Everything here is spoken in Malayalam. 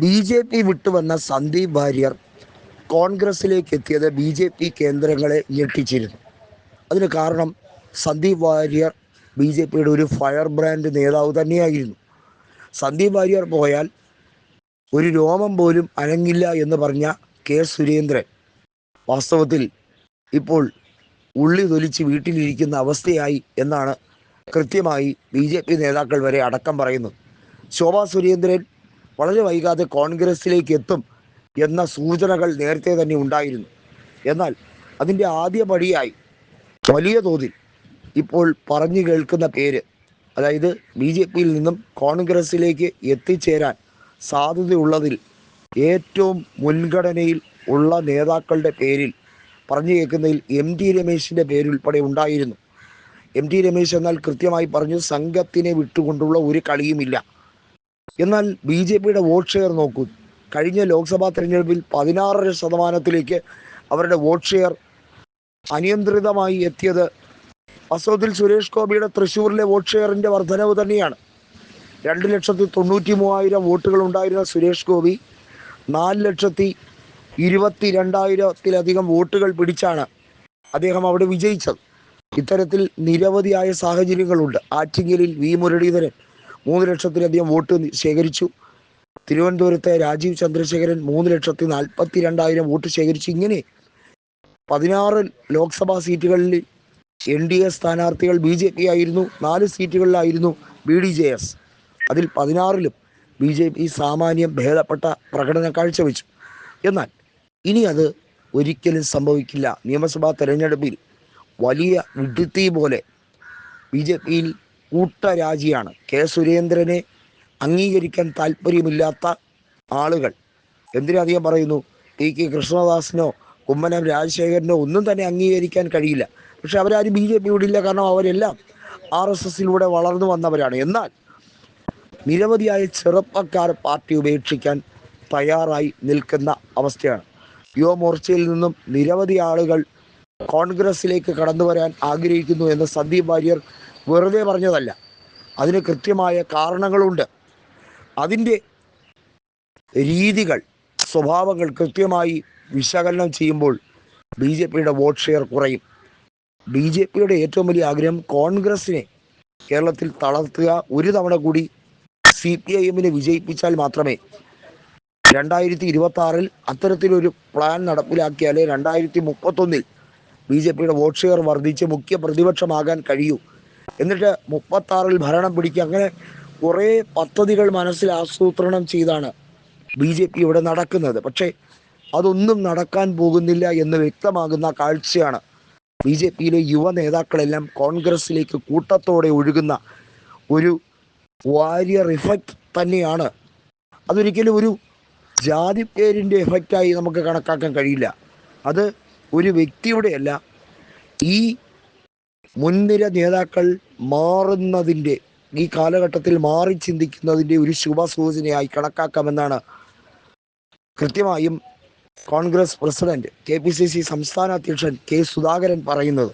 ബി ജെ പി വിട്ടുവന്ന സന്ദീപ് വാര്യർ കോൺഗ്രസിലേക്ക് എത്തിയത് ബി ജെ പി കേന്ദ്രങ്ങളെ ഞെട്ടിച്ചിരുന്നു. അതിന് കാരണം സന്ദീപ് വാര്യർ ബി ജെ പിയുടെ ഒരു ഫയർ ബ്രാൻഡ് നേതാവ് തന്നെയായിരുന്നു. സന്ദീപ് വാര്യർ പോയാൽ ഒരു രോമം പോലും അനങ്ങില്ല എന്ന് പറഞ്ഞ കെ സുരേന്ദ്രൻ വാസ്തവത്തിൽ ഇപ്പോൾ ഉള്ളി തൊലിച്ച് വീട്ടിലിരിക്കുന്ന അവസ്ഥയായി എന്നാണ് കൃത്യമായി ബി ജെ പി നേതാക്കൾ വരെ അടക്കം പറയുന്നത്. ശോഭാ സുരേന്ദ്രൻ വളരെ വൈകാതെ കോൺഗ്രസിലേക്ക് എത്തും എന്ന സൂചനകൾ നേരത്തെ തന്നെ ഉണ്ടായിരുന്നു. എന്നാൽ അതിന്റെ ആദ്യ പടിയായി വലിയ തോതിൽ ഇപ്പോൾ പറഞ്ഞു കേൾക്കുന്ന പേര് അതായത് ബി ജെ പിയിൽ നിന്നും കോൺഗ്രസിലേക്ക് എത്തിച്ചേരാൻ സാധ്യതയുള്ളതിൽ ഏറ്റവും മുൻഗണനയിൽ ഉള്ള നേതാക്കളുടെ പേരിൽ പറഞ്ഞു കേൾക്കുന്നതിൽ എം ടി രമേശിന്റെ പേരുൾപ്പെടെ ഉണ്ടായിരുന്നു. എം ടി രമേശ് എന്നാൽ കൃത്യമായി പറഞ്ഞു സംഘത്തിനെ വിട്ടുകൊണ്ടുള്ള ഒരു കളിയുമില്ല. എന്നാൽ ബി ജെ പിയുടെ വോട്ട് ഷെയർ നോക്കൂ. കഴിഞ്ഞ ലോക്സഭാ തെരഞ്ഞെടുപ്പിൽ പതിനാറര ശതമാനത്തിലേക്ക് അവരുടെ വോട്ട് ഷെയർ അനിയന്ത്രിതമായി എത്തിയത് വാസ്തവത്തിൽ സുരേഷ് ഗോപിയുടെ തൃശ്ശൂരിലെ വോട്ട് ഷെയറിന്റെ വർധനവ് തന്നെയാണ്. രണ്ട് ലക്ഷത്തി തൊണ്ണൂറ്റി മൂവായിരം വോട്ടുകൾ ഉണ്ടായിരുന്ന സുരേഷ് ഗോപി നാല് ലക്ഷത്തി ഇരുപത്തി രണ്ടായിരത്തിലധികം വോട്ടുകൾ പിടിച്ചാണ് അദ്ദേഹം അവിടെ വിജയിച്ചത്. ഇത്തരത്തിൽ നിരവധിയായ സാഹചര്യങ്ങളുണ്ട്. ആറ്റിങ്ങലിൽ വി മുരളീധരൻ മൂന്ന് ലക്ഷത്തിലധികം വോട്ട് ശേഖരിച്ചു. തിരുവനന്തപുരത്തെ രാജീവ് ചന്ദ്രശേഖരൻ മൂന്ന് ലക്ഷത്തി നാൽപ്പത്തി രണ്ടായിരം വോട്ട് ശേഖരിച്ചു. ഇങ്ങനെ പതിനാറ് ലോക്സഭാ സീറ്റുകളിൽ എൻ ഡി എ സ്ഥാനാർത്ഥികൾ ബി ജെ പി ആയിരുന്നു. നാല് സീറ്റുകളിലായിരുന്നു ബി ഡി ജെ എസ്. അതിൽ പതിനാറിലും ബി ജെ പി സാമാന്യം ഭേദപ്പെട്ട പ്രകടനം കാഴ്ചവെച്ചു. എന്നാൽ ഇനി അത് ഒരിക്കലും സംഭവിക്കില്ല. നിയമസഭാ തെരഞ്ഞെടുപ്പിൽ വലിയ വിഡ്ഢിത്തി പോലെ ബി ജെ പിയിൽ കൂട്ടരാജിയാണ്. കെ സുരേന്ദ്രനെ അംഗീകരിക്കാൻ താല്പര്യമില്ലാത്ത ആളുകൾ. എന്തിനധികം പറയുന്നു? ടി കെ കൃഷ്ണദാസിനോ കുമ്മനം രാജശേഖരനോ ഒന്നും തന്നെ അംഗീകരിക്കാൻ കഴിയില്ല. പക്ഷെ അവരാരും ബി ജെ പി ഇല്ല കാരണം അവരെല്ലാം ആർ എസ് എസിലൂടെ വളർന്നു വന്നവരാണ്. എന്നാൽ നിരവധിയായ ചെറുപ്പക്കാർ പാർട്ടി ഉപേക്ഷിക്കാൻ തയ്യാറായി നിൽക്കുന്ന അവസ്ഥയാണ്. യുവമോർച്ചയിൽ നിന്നും നിരവധി ആളുകൾ കോൺഗ്രസിലേക്ക് കടന്നു വരാൻ ആഗ്രഹിക്കുന്നു എന്ന് സന്ദീപ് വാര്യർ വെറുതെ പറഞ്ഞതല്ല. അതിന് കൃത്യമായ കാരണങ്ങളുണ്ട്. അതിന്റെ രീതികൾ സ്വഭാവങ്ങൾ കൃത്യമായി വിശകലനം ചെയ്യുമ്പോൾ ബി ജെ പിയുടെ വോട്ട് ഷെയർ കുറയും. ബി ജെ പിയുടെ ഏറ്റവും വലിയ ആഗ്രഹം കോൺഗ്രസിനെ കേരളത്തിൽ തളർത്തുക. ഒരു തവണ കൂടി സി പി ഐ എമ്മിനെ വിജയിപ്പിച്ചാൽ മാത്രമേ രണ്ടായിരത്തി ഇരുപത്തി ആറിൽ അത്തരത്തിലൊരു പ്ലാൻ നടപ്പിലാക്കിയാലേ രണ്ടായിരത്തി മുപ്പത്തൊന്നിൽ ബി ജെ പിയുടെ വോട്ട് ഷെയർ വർദ്ധിച്ച് മുഖ്യ പ്രതിപക്ഷമാകാൻ കഴിയൂ. എന്നിട്ട് മുപ്പത്താറിൽ ഭരണം പിടിക്കുക. അങ്ങനെ കുറേ പദ്ധതികൾ മനസ്സിൽ ആസൂത്രണം ചെയ്താണ് ബി ജെ പി ഇവിടെ നടക്കുന്നത്. പക്ഷേ അതൊന്നും നടക്കാൻ പോകുന്നില്ല എന്ന് വ്യക്തമാകുന്ന കാഴ്ചയാണ് ബി ജെ പിയിലെ യുവ നേതാക്കളെല്ലാം കോൺഗ്രസിലേക്ക് കൂട്ടത്തോടെ ഒഴുകുന്ന ഒരു വാരിയർ ഇഫക്റ്റ് തന്നെയാണ്. അതൊരിക്കലും ഒരു ജാതി പേരിന്റെ എഫക്റ്റായി നമുക്ക് കണക്കാക്കാൻ കഴിയില്ല. അത് ഒരു വ്യക്തിയുടെയല്ല. ഈ മുൻനിര നേതാക്കൾ മാറുന്നതിന്റെ ഈ കാലഘട്ടത്തിൽ മാറി ചിന്തിക്കുന്നതിന്റെ ഒരു ശുഭസൂചനയായി കണക്കാക്കാമെന്നാണ് കൃത്യമായും Congress president K P C C സംസ്ഥാന അധ്യക്ഷൻ കെ സുധാകരൻ പറയുന്നത്.